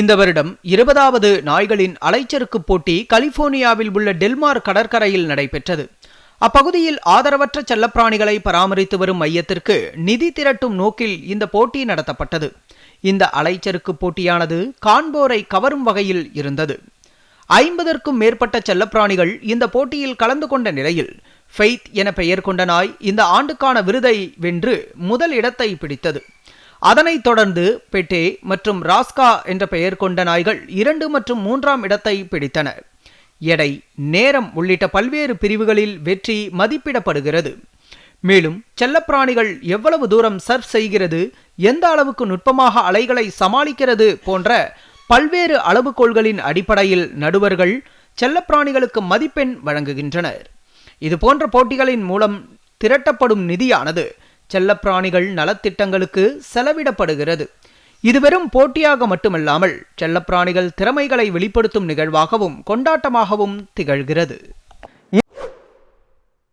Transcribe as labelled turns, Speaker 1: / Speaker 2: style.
Speaker 1: இந்த வருடம் இருபதாவது நாய்களின் அலைச்சறுக்கு போட்டி கலிபோர்னியாவில் உள்ள டெல்மார் கடற்கரையில் நடைபெற்றது. அப்பகுதியில் ஆதரவற்ற செல்லப்பிராணிகளை பராமரித்து வரும் மையத்திற்கு நிதி திரட்டும் நோக்கில் இந்த போட்டி நடத்தப்பட்டது. இந்த அலைச்சறுக்கு போட்டியானது காண்போரை கவரும் வகையில் இருந்தது. ஐம்பதற்கும் மேற்பட்ட செல்லப்பிராணிகள் இந்த போட்டியில் கலந்து கொண்ட நிலையில் ஃபெய்த் என பெயர் கொண்ட நாய் இந்த ஆண்டுக்கான விருதை வென்று முதல் இடத்தை பிடித்தது. அதனைத் தொடர்ந்து பெட்டே மற்றும் ராஸ்கா என்ற பெயர் கொண்ட நாய்கள் இரண்டு மற்றும் மூன்றாம் இடத்தை பிடித்தன. எடை நேரம் உள்ளிட்ட பல்வேறு பிரிவுகளில் வெற்றி மதிப்பிடப்படுகிறது. மேலும் செல்லப்பிராணிகள் எவ்வளவு தூரம் சர்வ் செய்கிறது எந்த அளவுக்கு நுட்பமாக அலைகளை சமாளிக்கிறது போன்ற பல்வேறு அளவுகோள்களின் அடிப்படையில் நடுவர்கள் செல்லப்பிராணிகளுக்கு மதிப்பெண் வழங்குகின்றனர். இது போன்ற போட்டிகளின் மூலம் திரட்டப்படும் நிதியானது செல்லப்பிராணிகள் நலத்திட்டங்களுக்கு செலவிடப்படுகிறது. இது வெறும் போட்டியாக மட்டுமல்லாமல் செல்லப்பிராணிகள் திறமைகளை வெளிப்படுத்தும் நிகழ்வாகவும் கொண்டாட்டமாகவும் திகழ்கிறது.